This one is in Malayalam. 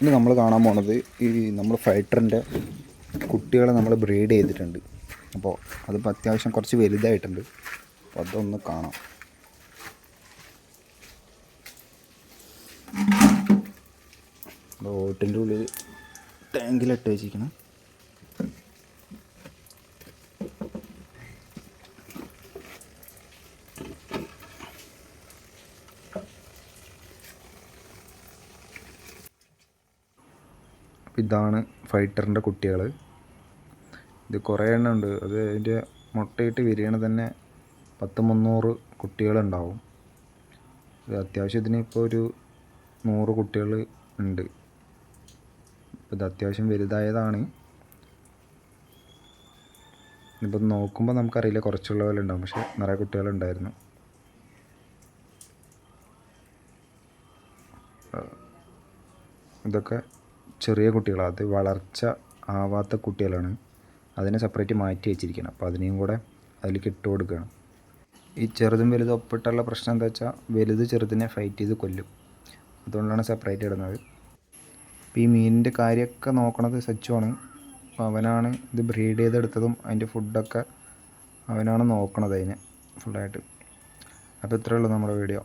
ഇനി നമ്മൾ കാണാൻ പോണത് ഈ നമ്മൾ ഫൈറ്ററിന്റെ കുട്ടികളെ നമ്മൾ ബ്രീഡ് ചെയ്തിട്ടുണ്ട്. അപ്പോൾ അതിപ്പോൾ അത്യാവശ്യം കുറച്ച് വലുതായിട്ടുണ്ട്. അപ്പോൾ അതൊന്ന് കാണാം. ബോട്ടിന്റെ ഉള്ളിൽ ടാങ്കിലിട്ട് വെച്ചിരിക്കണം. ഇതാണ് ഫൈറ്ററിന്റെ കുട്ടികൾ. ഇത് കുറേ എണ്ണം ഉണ്ട്. അത് അതിന്റെ മുട്ടയിട്ട് വിരിയണ തന്നെ പത്ത് മുന്നൂറ് കുട്ടികളുണ്ടാവും. ഇത് അത്യാവശ്യം ഇതിന് ഇപ്പോൾ ഒരു നൂറ് കുട്ടികൾ ഉണ്ട്. ഇത് അത്യാവശ്യം വലുതായതാണ്. ഇപ്പം നോക്കുമ്പോൾ നമുക്കറിയില്ല കുറച്ചുള്ള പോലെ ഉണ്ടാവും. പക്ഷെ നിറയെ കുട്ടികളുണ്ടായിരുന്നു. ഇതൊക്കെ ചെറിയ കുട്ടികളാണ് അത് വളർച്ച ആവാത്ത കുട്ടികളാണ്. അതിനെ സെപ്പറേറ്റ് മാറ്റി വെച്ചിരിക്കണം. അപ്പോൾ അതിനെയും കൂടെ അതിലേക്ക് ഇട്ട് കൊടുക്കുകയാണ് ഈ ചെറുതും വലുതും ഒപ്പിട്ടുള്ള പ്രശ്നം എന്താ വെച്ചാൽ വലുത് ചെറുതിനെ ഫൈറ്റ് ചെയ്ത് കൊല്ലും. അതുകൊണ്ടാണ് സെപ്പറേറ്റ് ഇടുന്നത്. അപ്പോൾ ഈ മീനിന്റെ കാര്യമൊക്കെ നോക്കണത് സച്ചുവാണ് അവനാണ് ഇത് ബ്രീഡ് ചെയ്തെടുത്തതും അതിന്റെ ഫുഡൊക്കെ അവനാണ് നോക്കണത് അതിനെ ഫുള്ളായിട്ട് അപ്പോൾ ഇത്രയേ ഉള്ളൂ നമ്മുടെ വീഡിയോ